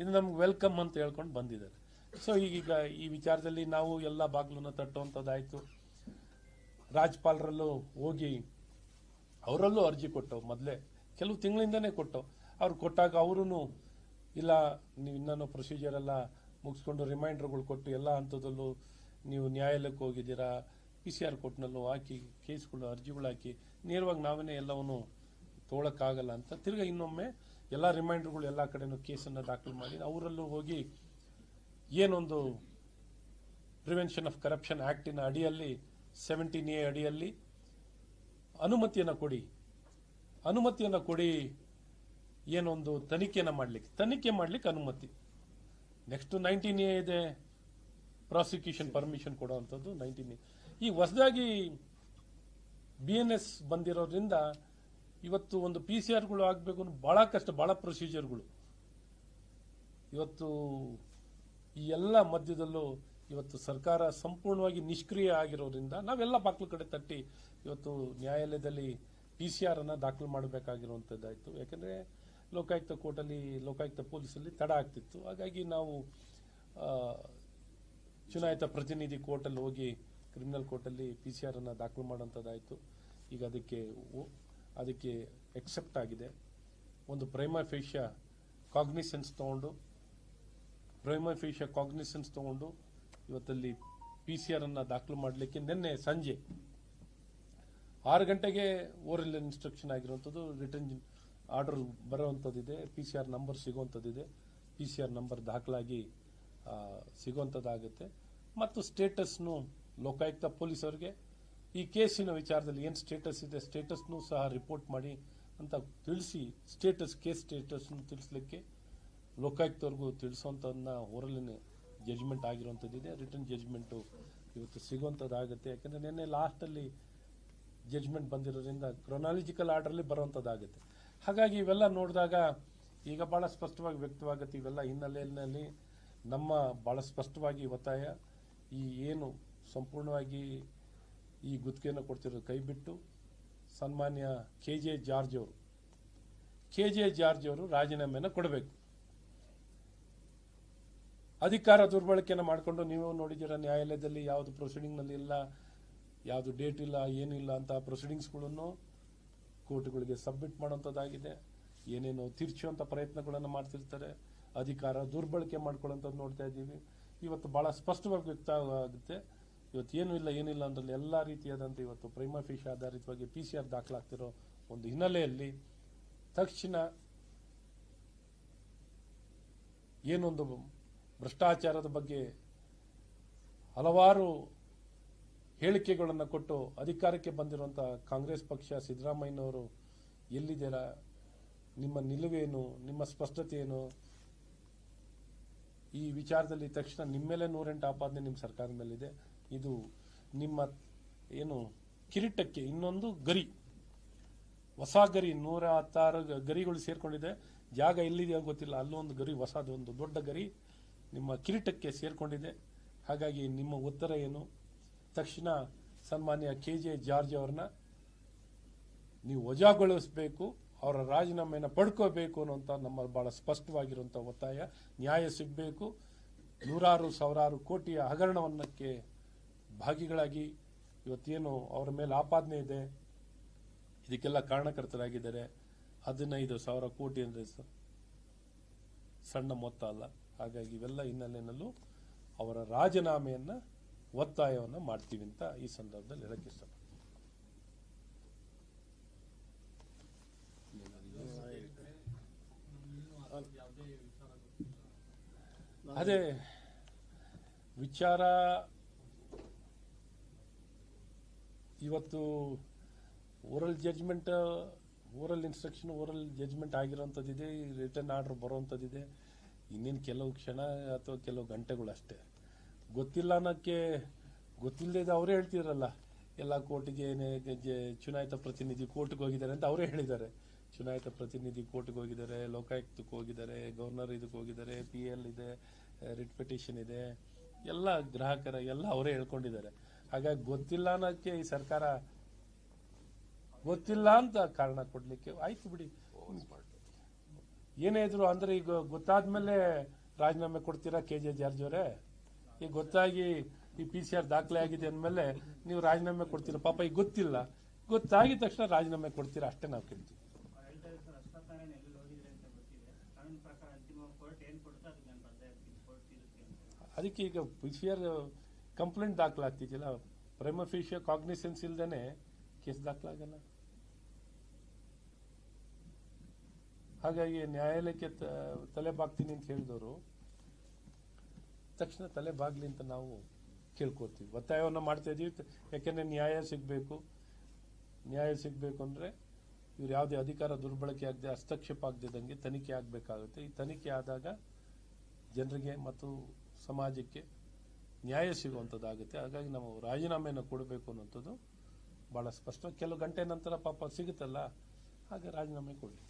ಇದು ನಮ್ಗೆ ವೆಲ್ಕಮ್ ಅಂತ ಹೇಳ್ಕೊಂಡು ಬಂದಿದ್ದಾರೆ. ಸೊ ಈಗೀಗ ಈ ವಿಚಾರದಲ್ಲಿ ನಾವು ಎಲ್ಲ ಬಾಗ್ಲನ್ನು ತಟ್ಟುವಂಥದ್ದಾಯಿತು. ರಾಜ್ಪಾಲರಲ್ಲೂ ಹೋಗಿ ಅವರಲ್ಲೂ ಅರ್ಜಿ ಕೊಟ್ಟವು ಮೊದಲೇ. ಕೆಲವು ತಿಂಗಳಿಂದನೇ ಕೊಟ್ಟು ಅವ್ರು ಕೊಟ್ಟಾಗ ಅವರು ಇಲ್ಲ, ನೀವು ಇನ್ನೂ ಪ್ರೊಸೀಜರ್ ಎಲ್ಲ ಮುಗಿಸ್ಕೊಂಡು ರಿಮೈಂಡರ್ಗಳು ಕೊಟ್ಟು ಎಲ್ಲ ಹಂತದಲ್ಲೂ ನೀವು ನ್ಯಾಯಾಲಯಕ್ಕೆ ಹೋಗಿದ್ದೀರಾ ಪಿ ಸಿ ಆರ್ ಕೋರ್ಟ್ನಲ್ಲೂ ಹಾಕಿ, ಕೇಸ್ಗಳು, ಅರ್ಜಿಗಳು ಹಾಕಿ, ನೇರವಾಗಿ ನಾವೇ ಎಲ್ಲವನ್ನು ತೊಗೊಳಕ್ಕಾಗಲ್ಲ ಅಂತ ತಿರ್ಗಿ ಇನ್ನೊಮ್ಮೆ ಎಲ್ಲ ರಿಮೈಂಡರ್ಗಳು ಎಲ್ಲ ಕಡೆನೂ ಕೇಸನ್ನು ದಾಖಲು ಮಾಡಿ ಅವರಲ್ಲೂ ಹೋಗಿ ಏನೊಂದು ಪ್ರಿವೆನ್ಷನ್ ಆಫ್ ಕರಪ್ಷನ್ ಆ್ಯಕ್ಟಿನ ಅಡಿಯಲ್ಲಿ ಸೆವೆಂಟೀನ್ ಎ ಅಡಿಯಲ್ಲಿ ಅನುಮತಿಯನ್ನು ಕೊಡಿ. ಅನುಮತಿಯನ್ನು ಕೊಡಿ ಏನೊಂದು ತನಿಖೆಯನ್ನು ಮಾಡಲಿಕ್ಕೆ. ತನಿಖೆ ಮಾಡಲಿಕ್ಕೆ ಅನುಮತಿ. ನೆಕ್ಸ್ಟ್ ನೈನ್ಟೀನ್ ಎ ಇದೆ. ಪ್ರಾಸಿಕ್ಯೂಷನ್ ಪರ್ಮಿಷನ್ ಕೊಡುವಂಥದ್ದು ನೈನ್ಟೀನ್ ಎ ಈ ಹೊಸದಾಗಿ ಬಿ ಎನ್ ಎಸ್ ಬಂದಿರೋದ್ರಿಂದ ಇವತ್ತು ಒಂದು ಪಿ ಸಿ ಆರ್ಗಳು ಆಗಬೇಕು ಭಾಳ ಕಷ್ಟ ಭಾಳ ಪ್ರೊಸೀಜರ್ಗಳು ಇವತ್ತು ಈ ಎಲ್ಲ ಮಧ್ಯದಲ್ಲೂ ಇವತ್ತು ಸರ್ಕಾರ ಸಂಪೂರ್ಣವಾಗಿ ನಿಷ್ಕ್ರಿಯ ಆಗಿರೋದ್ರಿಂದ ನಾವೆಲ್ಲ ಬಾಕ್ಲು ಕಡೆ ತಟ್ಟಿ ಇವತ್ತು ನ್ಯಾಯಾಲಯದಲ್ಲಿ ಪಿ ಸಿ ಆರ್ ದಾಖಲು ಮಾಡಬೇಕಾಗಿರುವಂಥದ್ದಾಯಿತು ಯಾಕಂದ್ರೆ ಲೋಕಾಯುಕ್ತ ಕೋರ್ಟಲ್ಲಿ, ಲೋಕಾಯುಕ್ತ ಪೊಲೀಸಲ್ಲಿ ತಡ ಆಗ್ತಿತ್ತು. ಹಾಗಾಗಿ ನಾವು ಚುನಾಯಿತ ಪ್ರತಿನಿಧಿ ಕೋರ್ಟಲ್ಲಿ ಹೋಗಿ, ಕ್ರಿಮಿನಲ್ ಕೋರ್ಟಲ್ಲಿ ಪಿ ಸಿ ಆರನ್ನು ದಾಖಲು ಮಾಡುವಂಥದ್ದಾಯಿತು ಈಗ ಅದಕ್ಕೆ ಅದಕ್ಕೆ ಎಕ್ಸೆಪ್ಟ್ ಆಗಿದೆ. ಒಂದು ಪ್ರೈಮ ಫೇಷಿಯ ಕಾಗ್ನಿಸೆನ್ಸ್ ತಗೊಂಡು ಪ್ರೈಮ ಫೇಷಿಯ ಕಾಗ್ನಿಸೆನ್ಸ್ ತಗೊಂಡು ಇವತ್ತಲ್ಲಿ ಪಿ ಸಿ ಆರನ್ನು ದಾಖಲು ಮಾಡಲಿಕ್ಕೆ ನಿನ್ನೆ ಸಂಜೆ ಆರು ಗಂಟೆಗೆ ಓರಲ್ ಇನ್ಸ್ಟ್ರಕ್ಷನ್ ಆಗಿರುವಂಥದ್ದು ರಿಟರ್ನ್ ಆರ್ಡರ್ ಬರೋವಂಥದ್ದಿದೆ ಪಿ ಸಿ ಆರ್ ನಂಬರ್ ಸಿಗುವಂಥದ್ದಿದೆ. ಪಿ ಸಿ ಆರ್ ನಂಬರ್ ದಾಖಲಾಗಿ ಸಿಗುವಂಥದ್ದಾಗುತ್ತೆ. ಮತ್ತು ಸ್ಟೇಟಸ್ನು ಲೋಕಾಯುಕ್ತ ಪೊಲೀಸರಿಗೆ ಈ ಕೇಸಿನ ವಿಚಾರದಲ್ಲಿ ಏನು ಸ್ಟೇಟಸ್ ಇದೆ ಸ್ಟೇಟಸ್ನೂ ಸಹ ರಿಪೋರ್ಟ್ ಮಾಡಿ ಅಂತ ತಿಳಿಸಿ ಸ್ಟೇಟಸ್ ಕೇಸ್ ಸ್ಟೇಟಸ್ನ ತಿಳಿಸ್ಲಿಕ್ಕೆ ಲೋಕಾಯುಕ್ತವರೆಗೂ ತಿಳಿಸುವಂಥದ್ದನ್ನ ಓರಲಿನ ಜಜ್ಮೆಂಟ್ ಆಗಿರುವಂಥದ್ದಿದೆ. ರಿಟರ್ನ್ ಜಜ್ಮೆಂಟು ಇವತ್ತು ಸಿಗುವಂಥದ್ದಾಗುತ್ತೆ. ಯಾಕಂದರೆ ನಿನ್ನೆ ಲಾಸ್ಟಲ್ಲಿ ಜಜ್ಮೆಂಟ್ ಬಂದಿರೋದ್ರಿಂದ ಕ್ರೊನಾಲಜಿಕಲ್ ಆರ್ಡರ್ಲಿ ಬರುವಂಥದ್ದಾಗುತ್ತೆ. ಹಾಗಾಗಿ ಇವೆಲ್ಲ ನೋಡಿದಾಗ ಈಗ ಭಾಳ ಸ್ಪಷ್ಟವಾಗಿ ವ್ಯಕ್ತವಾಗುತ್ತೆ ಇವೆಲ್ಲ ಹಿನ್ನೆಲೆಯಲ್ಲಿ ನಮ್ಮ ಭಾಳ ಸ್ಪಷ್ಟವಾಗಿ ಒತ್ತಾಯ. ಈ ಏನು ಸಂಪೂರ್ಣವಾಗಿ ಈ ಗುತ್ತಿಗೆಯನ್ನು ಕೊಡ್ತಿರೋದು ಕೈ ಬಿಟ್ಟು ಸನ್ಮಾನ್ಯ ಕೆ ಜೆ ಜಾರ್ಜ್ ಅವರು. ಕೆ ಜೆ ಜಾರ್ಜ್ ಅವರು ರಾಜೀನಾಮೆಯನ್ನು ಕೊಡಬೇಕು. ಅಧಿಕಾರ ದುರ್ಬಳಕೆಯನ್ನು ಮಾಡಿಕೊಂಡು ನೀವು ನೋಡಿದ್ದೀರ ನ್ಯಾಯಾಲಯದಲ್ಲಿ ಯಾವುದು ಪ್ರೊಸೀಡಿಂಗ್ನಲ್ಲಿ ಇಲ್ಲ, ಯಾವುದು ಡೇಟ್ ಇಲ್ಲ, ಏನಿಲ್ಲ ಅಂತ ಪ್ರೊಸೀಡಿಂಗ್ಸ್ಗಳನ್ನು ಕೋರ್ಟ್ಗಳಿಗೆ ಸಬ್ಮಿಟ್ ಮಾಡುವಂಥದ್ದಾಗಿದೆ, ಏನೇನು ತಿರ್ಚುವಂಥ ಪ್ರಯತ್ನಗಳನ್ನು ಮಾಡ್ತಿರ್ತಾರೆ, ಅಧಿಕಾರ ದುರ್ಬಳಕೆ ಮಾಡ್ಕೊಳ್ಳೋಂಥದ್ದು ನೋಡ್ತಾ ಇದ್ದೀವಿ. ಇವತ್ತು ಭಾಳ ಸ್ಪಷ್ಟವಾಗಿ ವ್ಯಕ್ತ ಆಗುತ್ತೆ ಇವತ್ತು ಏನೂ ಇಲ್ಲ, ಏನಿಲ್ಲ ಅಂದ್ರಲ್ಲಿ ಎಲ್ಲ ರೀತಿಯಾದಂಥ ಇವತ್ತು ಪ್ರೈಮ ಫಿಶ್ ಆಧಾರಿತವಾಗಿ ಪಿ ಸಿ ಆರ್ ದಾಖಲಾಗ್ತಿರೋ ಒಂದು ಹಿನ್ನೆಲೆಯಲ್ಲಿ ತಕ್ಷಣ ಏನೊಂದು ಭ್ರಷ್ಟಾಚಾರದ ಬಗ್ಗೆ ಹಲವಾರು ಹೇಳಿಕೆಗಳನ್ನು ಕೊಟ್ಟು ಅಧಿಕಾರಕ್ಕೆ ಬಂದಿರುವಂಥ ಕಾಂಗ್ರೆಸ್ ಪಕ್ಷ, ಸಿದ್ದರಾಮಯ್ಯನವರು ಎಲ್ಲಿದ್ದೀರಾ? ನಿಮ್ಮ ನಿಲುವೇನು? ನಿಮ್ಮ ಸ್ಪಷ್ಟತೆ ಏನು ಈ ವಿಚಾರದಲ್ಲಿ ತಕ್ಷಣ ನಿಮ್ಮ ಮೇಲೆ ನೂರೆಂಟು ಆಪಾದನೆ ನಿಮ್ಮ ಸರ್ಕಾರದ ಮೇಲಿದೆ. ಇದು ನಿಮ್ಮ ಏನು ಕಿರೀಟಕ್ಕೆ ಇನ್ನೊಂದು ಗರಿ. ಹೊಸ ಗರಿ ನೂರ ಹತ್ತಾರು ಗರಿಗಳು ಸೇರ್ಕೊಂಡಿದೆ. ಜಾಗ ಎಲ್ಲಿದೆಯೋ ಗೊತ್ತಿಲ್ಲ. ಅಲ್ಲೊಂದು ಗರಿ, ಹೊಸದು, ಒಂದು ದೊಡ್ಡ ಗರಿ ನಿಮ್ಮ ಕಿರೀಟಕ್ಕೆ ಸೇರ್ಕೊಂಡಿದೆ. ಹಾಗಾಗಿ ನಿಮ್ಮ ಉತ್ತರ ಏನು? ತಕ್ಷಣ ಸನ್ಮಾನ್ಯ ಕೆ ಜೆ ಜಾರ್ಜ್ ಅವ್ರನ್ನ ನೀವು ವಜಾಗೊಳಿಸಬೇಕು, ಅವರ ರಾಜೀನಾಮೆಯನ್ನು ಪಡ್ಕೋಬೇಕು ಅನ್ನುವಂಥ ನಮ್ಮ ಬಹಳ ಸ್ಪಷ್ಟವಾಗಿರುವಂಥ ಒತ್ತಾಯ. ನ್ಯಾಯ ಸಿಗಬೇಕು. ನೂರಾರು, ಸಾವಿರಾರು ಕೋಟಿಯ ಹಗರಣವನ್ನಕ್ಕೆ ಭಾಗಿಗಳಾಗಿ ಇವತ್ತೇನು ಅವರ ಮೇಲೆ ಆಪಾದನೆ ಇದೆ, ಇದಕ್ಕೆಲ್ಲ ಕಾರಣಕರ್ತರಾಗಿದ್ದಾರೆ. ಹದಿನೈದು ಸಾವಿರ ಕೋಟಿ ಅಂದರೆ ಸಣ್ಣ ಮೊತ್ತ ಅಲ್ಲ. ಹಾಗಾಗಿ ಇವೆಲ್ಲ ಹಿನ್ನೆಲೆಯಲ್ಲೂ ಅವರ ರಾಜೀನಾಮೆಯನ್ನು, ಒತ್ತಾಯವನ್ನು ಮಾಡ್ತೀವಿ ಅಂತ ಈ ಸಂದರ್ಭದಲ್ಲಿ ಹೇಳಕ್ಕೆ ಇಷ್ಟ ಅದೇ ವಿಚಾರ ಇವತ್ತು oral judgment oral instruction oral judgment ಆಗಿರೋಂಥದ್ದಿದೆ return order ಬರೋವಂಥದ್ದಿದೆ. ಇನ್ನೇನು ಕೆಲವು ಕ್ಷಣ ಅಥವಾ ಕೆಲವು ಗಂಟೆಗಳು ಅಷ್ಟೇ. ಗೊತ್ತಿಲ್ಲ ಅನ್ನೋಕ್ಕೆ ಗೊತ್ತಿಲ್ಲದೆ ಅವರೇ ಹೇಳ್ತಿರಲ್ಲ ಎಲ್ಲ ಕೋರ್ಟಿಗೆ ಚುನಾಯಿತ ಪ್ರತಿನಿಧಿ ಕೋರ್ಟ್ಗೆ ಹೋಗಿದ್ದಾರೆ ಅಂತ ಅವರೇ ಹೇಳಿದ್ದಾರೆ. ಚುನಾಯಿತ ಪ್ರತಿನಿಧಿ ಕೋರ್ಟ್ಗೆ ಹೋಗಿದ್ದಾರೆ, ಲೋಕಾಯುಕ್ತಕ್ಕೆ ಹೋಗಿದ್ದಾರೆ, ಗವರ್ನರ್ ಇದಕ್ಕೆ ಹೋಗಿದ್ದಾರೆ ಪಿ ಎಲ್ ಇದೆ ರಿಟ್ ಪಿಟಿಷನ್ ಇದೆ. ಎಲ್ಲ ಗ್ರಾಹಕರ, ಎಲ್ಲ ಅವರೇ ಹೇಳ್ಕೊಂಡಿದ್ದಾರೆ. ಹಾಗಾಗಿ ಗೊತ್ತಿಲ್ಲ ಅನ್ನೋಕ್ಕೆ ಈ ಸರ್ಕಾರ ಗೊತ್ತಿಲ್ಲ ಅಂತ ಕಾರಣ ಕೊಡಲಿಕ್ಕೆ ಆಯ್ತು ಬಿಡಿ. ಏನೇ ಇದ್ರು ಅಂದ್ರೆ ಈಗ ಗೊತ್ತಾದ್ಮೇಲೆ ರಾಜೀನಾಮೆ ಕೊಡ್ತೀರಾ ಕೆ ಜೆ ಜಾರ್ಜ್ ಅವರೇ? ಈಗ ಗೊತ್ತಾಗಿ ಈ ಪಿ ಸಿ ಆರ್ ದಾಖಲೆ ಆಗಿದೆ ಅಂದಮೇಲೆ ನೀವು ರಾಜೀನಾಮೆ ಕೊಡ್ತೀರಾ? ಪಾಪ ಈಗ ಗೊತ್ತಿಲ್ಲ. ಗೊತ್ತಾಗಿದ ತಕ್ಷಣ ರಾಜೀನಾಮೆ ಕೊಡ್ತೀರಾ? ಅಷ್ಟೇ ನಾವು ಕೇಳ್ತೀವಿ. ಅದಕ್ಕೆ ಈಗ ಪಿ ಸಿ ಆರ್ ಕಂಪ್ಲೇಂಟ್ ದಾಖಲಾಗ್ತಿದ್ದಿಲ್ಲ ಪ್ರೈಮಫಿಷಿಯ ಕಾಗ್ನಿಸೆನ್ಸ್ ಇಲ್ದೇನೆ ಕೇಸ್ ದಾಖಲಾಗಲ್ಲ. ಹಾಗಾಗಿ ನ್ಯಾಯಾಲಯಕ್ಕೆ ತಲೆ ಬಾಗ್ತೀನಿ ಅಂತ ಹೇಳಿದವರು, ತಕ್ಷಣ ತಲೆ ಬಾಗ್ಲಿ ಅಂತ ನಾವು ಕೇಳ್ಕೊತೀವಿ ಒತ್ತಾಯವನ್ನು ಮಾಡ್ತಾ ಇದ್ದೀವಿ. ಯಾಕೆಂದ್ರೆ ನ್ಯಾಯ ಸಿಗಬೇಕು. ನ್ಯಾಯ ಸಿಗಬೇಕು ಅಂದ್ರೆ ಇವ್ರು ಯಾವುದೇ ಅಧಿಕಾರ ದುರ್ಬಳಕೆ ಆಗದೆ ಹಸ್ತಕ್ಷೇಪ ಆಗದಿದ್ದಂಗೆ ತನಿಖೆ ಆಗಬೇಕಾಗುತ್ತೆ. ಈ ತನಿಖೆ ಆದಾಗ ಜನರಿಗೆ ಮತ್ತು ಸಮಾಜಕ್ಕೆ ನ್ಯಾಯ ಸಿಗುವಂಥದ್ದಾಗುತ್ತೆ ಹಾಗಾಗಿ ನಾವು ರಾಜೀನಾಮೆಯನ್ನು ಕೊಡಬೇಕು ಅನ್ನೋಂಥದ್ದು ಭಾಳ ಸ್ಪಷ್ಟ. ಕೆಲವು ಗಂಟೆ ನಂತರ ಪಾಪ ಸಿಗುತ್ತಲ್ಲ, ಹಾಗೆ ರಾಜೀನಾಮೆ ಕೊಡಲಿ.